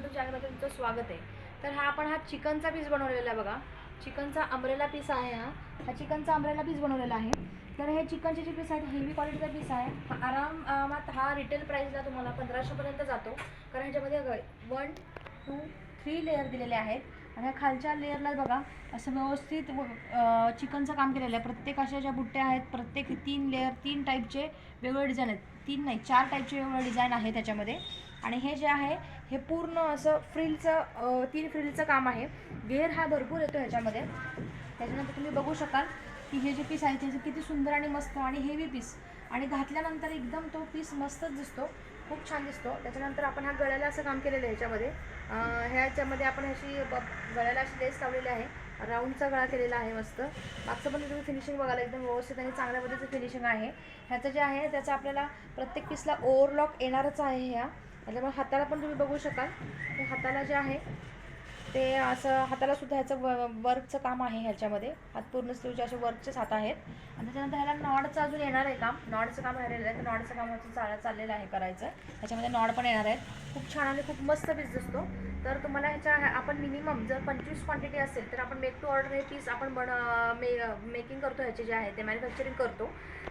YouTube चॅनलमध्ये तुमचं स्वागत आहे. तर हा आपण हा चिकनचा पीस बनवलेला आहे बघा. चिकनचा अमरेला पीस आहे हा. हा चिकनचा अमरेला पीस बनवलेला आहे. तर हे चिकनचे जे पीस आहेत हेवी क्वालिटीचा पीस आहे. आराम आरामात हा रिटेल प्राईसला तुम्हाला पंधराशेपर्यंत जातो. कारण ह्याच्यामध्ये वन टू थ्री लेअर दिलेले आहेत. आणि ह्या खालच्या लेअरला बघा असं व्यवस्थित चिकनचं काम केलेलं आहे. प्रत्येक अशा ज्या बुट्ट्या आहेत प्रत्येक तीन लेअर तीन टाईपचे वेगवेगळे डिझाईन आहेत. तीन नाही चार टाईपचे वेगवेगळे डिझाईन आहे त्याच्यामध्ये. आणि हे जे आहे हे पूर्ण असं फ्रिलचं तीन फ्रिलचं काम आहे. गेअर हा भरपूर येतो ह्याच्यामध्ये. त्याच्यानंतर तुम्ही बघू शकाल की हे जे पीस आहे त्याचे किती सुंदर आणि मस्त आणि हेवी पीस आणि घातल्यानंतर एकदम तो पीस मस्तच दिसतो. खूप छान दिसतो. त्याच्यानंतर आपण ह्या गळ्याला असं काम केलेलं आहे ह्याच्यामध्ये. ह्याच्यामध्ये आपण अशी ब- गळ्याला अशी लेस लावलेली आहे. राऊंडचा गळा केलेला आहे मस्त. मागचं पण तुम्ही फिनिशिंग बघायला एकदम व्यवस्थित आणि चांगल्या पद्धतीचं फिनिशिंग आहे. ह्याचं जे आहे त्याचं आपल्याला प्रत्येक पीसला ओव्हरलॉक येणारच आहे ह्या. म्हणजे त्याच्यामुळे हाताला पण तुम्ही बघू शकाल. ते हाताला जे आहे ते असं हाताला सुद्धा ह्याचं व वर्कचं काम आहे ह्याच्यामध्ये. हात पूर्ण स्लीवचे असे वर्कचेच हात आहेत. आणि त्याच्यानंतर ह्याला नॉडचं अजून येणार आहे काम. नॉडचं काम राहिलेलं आहे. तर नॉडचं काम असं चाल चाललेलं आहे करायचं. ह्याच्यामध्ये नॉड पण येणार आहेत. खूप छान आणि खूप मस्त पीस दिसतो. तर तुम्हाला ह्याच्या आपण मिनिमम जर पंचवीस क्वांटिटी असेल तर आपण मेक टू ऑर्डर हे पीस आपण बन मे मेकिंग करतो ह्याचे जे आहे ते मॅन्युफॅक्चरिंग करतो.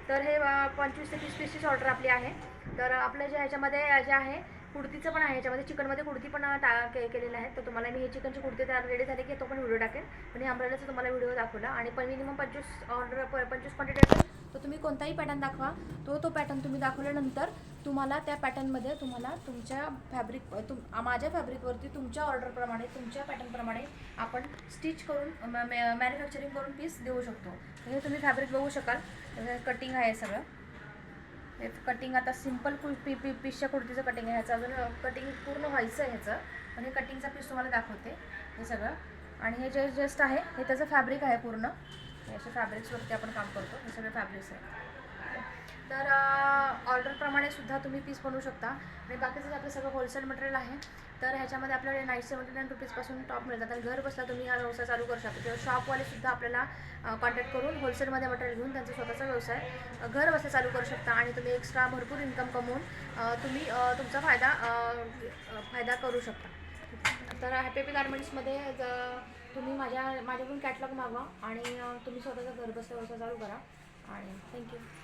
तर हे पंचवीस ते तीस पीसचीच ऑर्डर आपली आहे. तर आपल्या जे ह्याच्यामध्ये जे आहे कुर्तीचं पण आहे याच्यामध्ये चिकनमध्ये कुर्ती पण टा के केलेलं आहे तर तुम्हाला मी हे चिकनची कुर्ती तयार रेडी झाली की तो पण व्हिडिओ टाकेन. पण हे तुम्हाला व्हिडिओ दाखवला. आणि पण मिनिमम पंचवीस ऑर्डर पंचवीस क्वांटिटी असेल तर तुम्ही कोणताही पॅटर्न दाखवा. तो तो पॅटर्न तुम्ही दाखवल्यानंतर तुम्हाला त्या पॅटर्नमध्ये तुम्हाला तुमच्या फॅब्रिक तुम माझ्या फॅब्रिकवरती तुमच्या ऑर्डरप्रमाणे तुमच्या पॅटर्नप्रमाणे आपण स्टिच करून मॅन्युफॅक्चरिंग करून पीस देऊ शकतो. हे तुम्ही फॅब्रिक बघू शकाल. कटिंग आहे सगळं. हे कटिंग आता सिंपल पी पी पीसच्या कुर्तीचं कटिंग आहे. ह्याचं अजून कटिंग पूर्ण व्हायचं आहे ह्याचं. पण हे कटिंगचा पीस तुम्हाला दाखवते. हे सगळं. आणि हे जे जस्ट आहे हे त्याचं फॅब्रिक आहे पूर्ण. हे असे फॅब्रिक्सवरती आपण काम करतो. हे सगळे फॅब्रिक्स आहे तर ऑर्डरप्रमाणे सुद्धा तुम्ही पीस बनवू शकता. आणि बाकीचं जे आपलं सगळं होलसेल मटेरियल आहे तर ह्याच्यामध्ये आपल्याला नाईट सेवन्टी नाईन रुपीजपासून टॉप मिळतात. आणि घर बसला तुम्ही हा व्यवसाय चालू करू शकता. किंवा शॉपवालेसुद्धा आपल्याला कॉन्टॅक्ट करून होलसेलमध्ये मटेरियल घेऊन त्यांचा स्वतःचा व्यवसाय घर बसल्या चालू करू शकता. आणि तुम्ही एक्स्ट्रा भरपूर इन्कम कमवून तुम्ही तुमचा फायदा फायदा करू शकता. तर हॅपी हॅपी गार्मेंट्समध्ये ज- तुम्ही माझ्या माझ्याकडून कॅटलॉग मागवा आणि तुम्ही स्वतःचा घर बसल्या व्यवसाय चालू करा. आणि थँक्यू